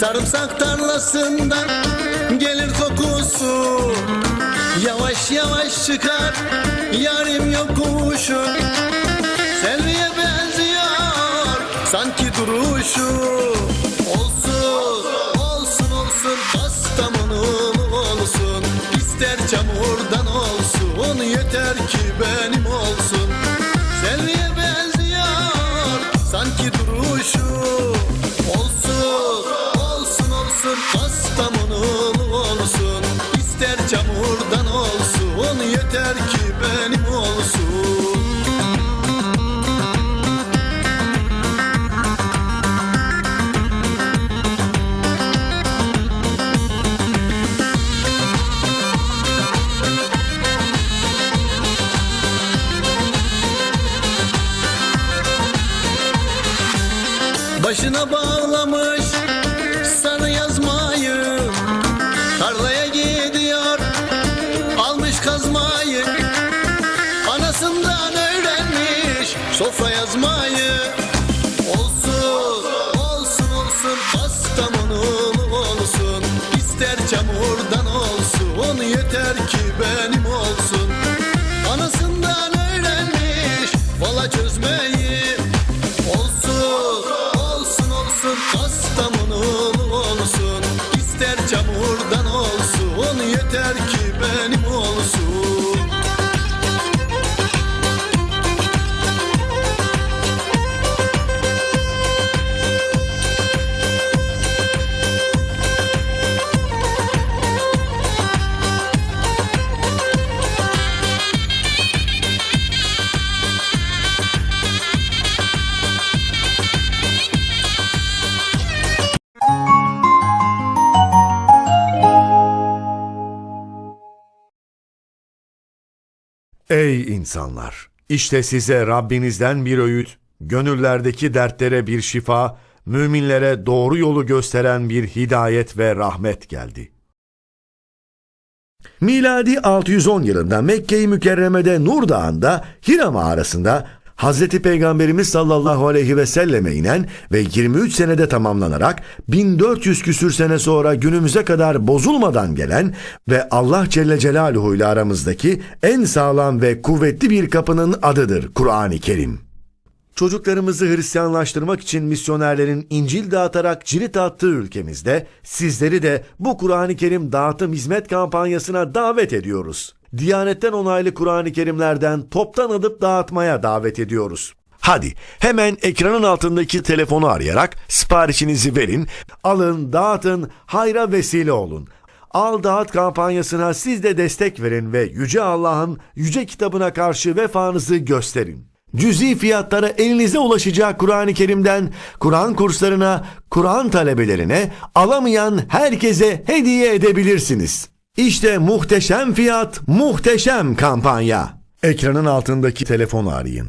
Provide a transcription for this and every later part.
Sarımsak tarlasından gelir kokusu. Yavaş yavaş çıkar yarim yokuşu Selviye benziyor sanki duruşu. Olsun, olsun, olsun Kastamonulu olsun. İster çamurdan olsun Yeter ki benim olsun Başına bağlamış Ey insanlar! İşte size Rabbinizden bir öğüt, gönüllerdeki dertlere bir şifa, müminlere doğru yolu gösteren bir hidayet ve rahmet geldi. Miladi 610 yılında Mekke-i Mükerreme'de Nur Dağı'nda Hira mağarasında Hazreti Peygamberimiz sallallahu aleyhi ve selleme inen ve 23 senede tamamlanarak 1400 küsür sene sonra günümüze kadar bozulmadan gelen ve Allah Celle Celaluhu ile aramızdaki en sağlam ve kuvvetli bir kapının adıdır Kur'an-ı Kerim. Çocuklarımızı Hristiyanlaştırmak için misyonerlerin İncil dağıtarak cirit attığı ülkemizde sizleri de bu Kur'an-ı Kerim dağıtım hizmet kampanyasına davet ediyoruz. Diyanetten onaylı Kur'an-ı Kerimlerden toptan alıp dağıtmaya davet ediyoruz. Hadi hemen ekranın altındaki telefonu arayarak siparişinizi verin, alın, dağıtın, hayra vesile olun. Al Dağıt kampanyasına siz de destek verin ve Yüce Allah'ın yüce kitabına karşı vefanızı gösterin. Cüzi fiyatlara elinize ulaşacak Kur'an-ı Kerim'den Kur'an kurslarına, Kur'an talebelerine alamayan herkese hediye edebilirsiniz. İşte muhteşem fiyat, muhteşem kampanya. Ekranın altındaki telefonu arayın.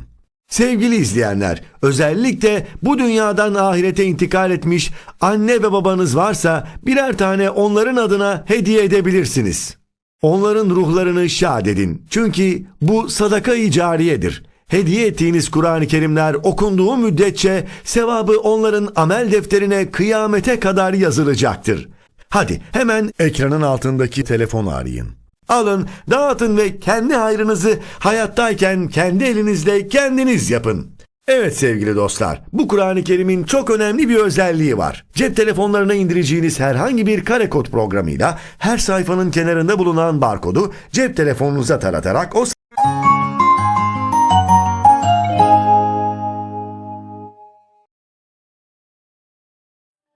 Sevgili izleyenler, özellikle bu dünyadan ahirete intikal etmiş anne ve babanız varsa birer tane onların adına hediye edebilirsiniz. Onların ruhlarını şad edin. Çünkü bu sadaka-i cariyedir. Hediye ettiğiniz Kur'an-ı Kerimler okunduğu müddetçe sevabı onların amel defterine kıyamete kadar yazılacaktır. Hadi hemen ekranın altındaki telefonu arayın. Alın, dağıtın ve kendi hayrınızı hayattayken kendi elinizle kendiniz yapın. Evet sevgili dostlar, bu Kur'an-ı Kerim'in çok önemli bir özelliği var. Cep telefonlarına indireceğiniz herhangi bir karekod programıyla her sayfanın kenarında bulunan barkodu cep telefonunuza taratarak o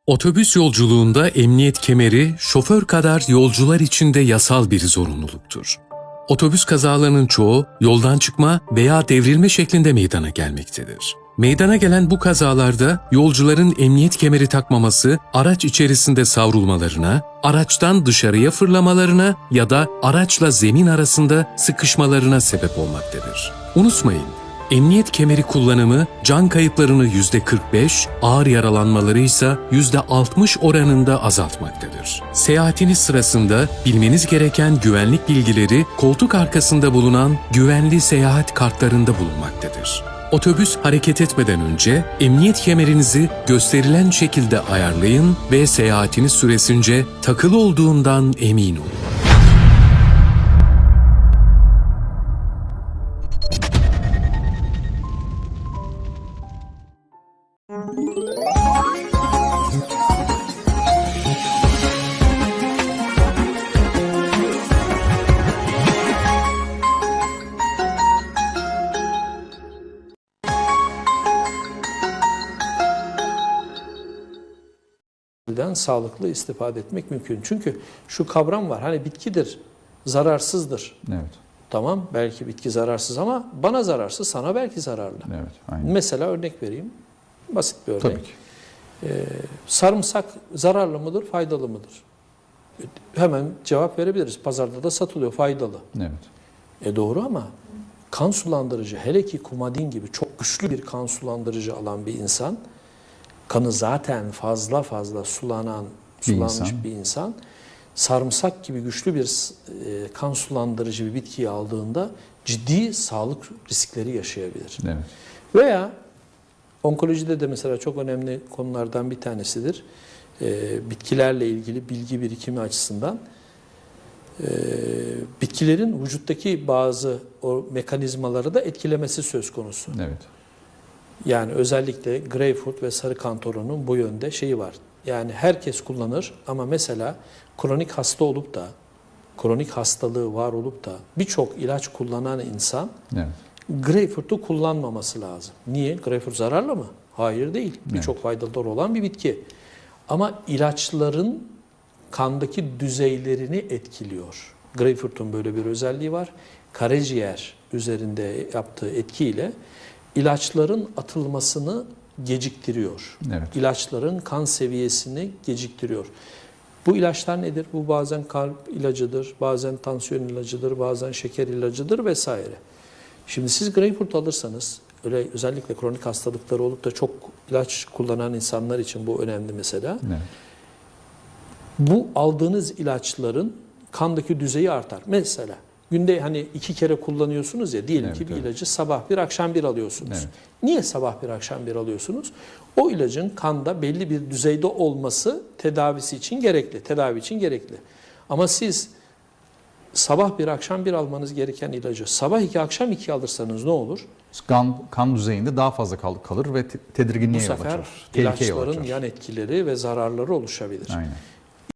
Otobüs yolculuğunda emniyet kemeri şoför kadar yolcular için de yasal bir zorunluluktur. Otobüs kazalarının çoğu yoldan çıkma veya devrilme şeklinde meydana gelmektedir. Meydana gelen bu kazalarda yolcuların emniyet kemeri takmaması araç içerisinde savrulmalarına, araçtan dışarıya fırlamalarına ya da araçla zemin arasında sıkışmalarına sebep olmaktadır. Unutmayın, Emniyet kemeri kullanımı can kayıplarını %45, ağır yaralanmaları ise %60 oranında azaltmaktadır. Seyahatiniz sırasında bilmeniz gereken güvenlik bilgileri koltuk arkasında bulunan güvenli seyahat kartlarında bulunmaktadır. Otobüs hareket etmeden önce emniyet kemerinizi gösterilen şekilde ayarlayın ve seyahatiniz süresince takılı olduğundan emin olun. Sağlıklı istifade etmek mümkün. Çünkü şu kavram var. Hani bitkidir, zararsızdır. Evet. Tamam belki bitki zararsız ama bana zararsız, sana belki zararlı. Evet. Aynen. Mesela örnek vereyim. Basit bir örnek. Tabii ki. Sarımsak zararlı mıdır, faydalı mıdır? Hemen cevap verebiliriz. Pazarda da satılıyor, faydalı. Evet. E doğru ama kan sulandırıcı, hele ki kumadin gibi çok güçlü bir kan sulandırıcı alan bir insan, kanı zaten fazla fazla sulanan, Bir sulanmış insan. bir insan, sarımsak gibi güçlü bir e, kan sulandırıcı bir bitkiyi aldığında ciddi sağlık riskleri yaşayabilir. Evet. Veya onkolojide de mesela çok önemli konulardan bir tanesidir. Ee, bitkilerle ilgili bilgi birikimi açısından ee, bitkilerin vücuttaki bazı o mekanizmaları da etkilemesi söz konusu. Evet. Yani özellikle greyfurt ve sarı kantorunun bu yönde şeyi var. Yani herkes kullanır ama mesela kronik hasta olup da kronik hastalığı var olup da birçok ilaç kullanan insan Evet. Greyfurt'u kullanmaması lazım. Niye? Greyfurt zararlı mı? Hayır değil. Birçok faydaları olan bir bitki. Ama ilaçların kandaki düzeylerini etkiliyor. Greyfurt'un böyle bir özelliği var. Karaciğer üzerinde yaptığı etkiyle ilaçların atılmasını geciktiriyor. Evet. İlaçların kan seviyesini geciktiriyor. Bu ilaçlar nedir? Bu bazen kalp ilacıdır, bazen tansiyon ilacıdır, bazen şeker ilacıdır vesaire. Şimdi siz greyfurt alırsanız, öyle özellikle kronik hastalıkları olup da çok ilaç kullanan insanlar için bu önemli mesela. Evet. Bu aldığınız ilaçların kandaki düzeyi artar. Mesela günde hani iki kere kullanıyorsunuz ya diyelim Evet, ki bir evet. ilacı sabah bir akşam bir alıyorsunuz. Evet. Niye sabah bir akşam bir alıyorsunuz? O ilacın kanda belli bir düzeyde olması tedavisi için gerekli, tedavi için gerekli. Ama siz sabah bir akşam bir almanız gereken ilacı sabah iki akşam iki alırsanız ne olur? Kan, kan düzeyinde daha fazla kal- kalır ve te- Bu tedirginliğe yol sefer açar. Tehlikeye yol ilaçların açar. yan etkileri ve zararları oluşabilir. Aynen.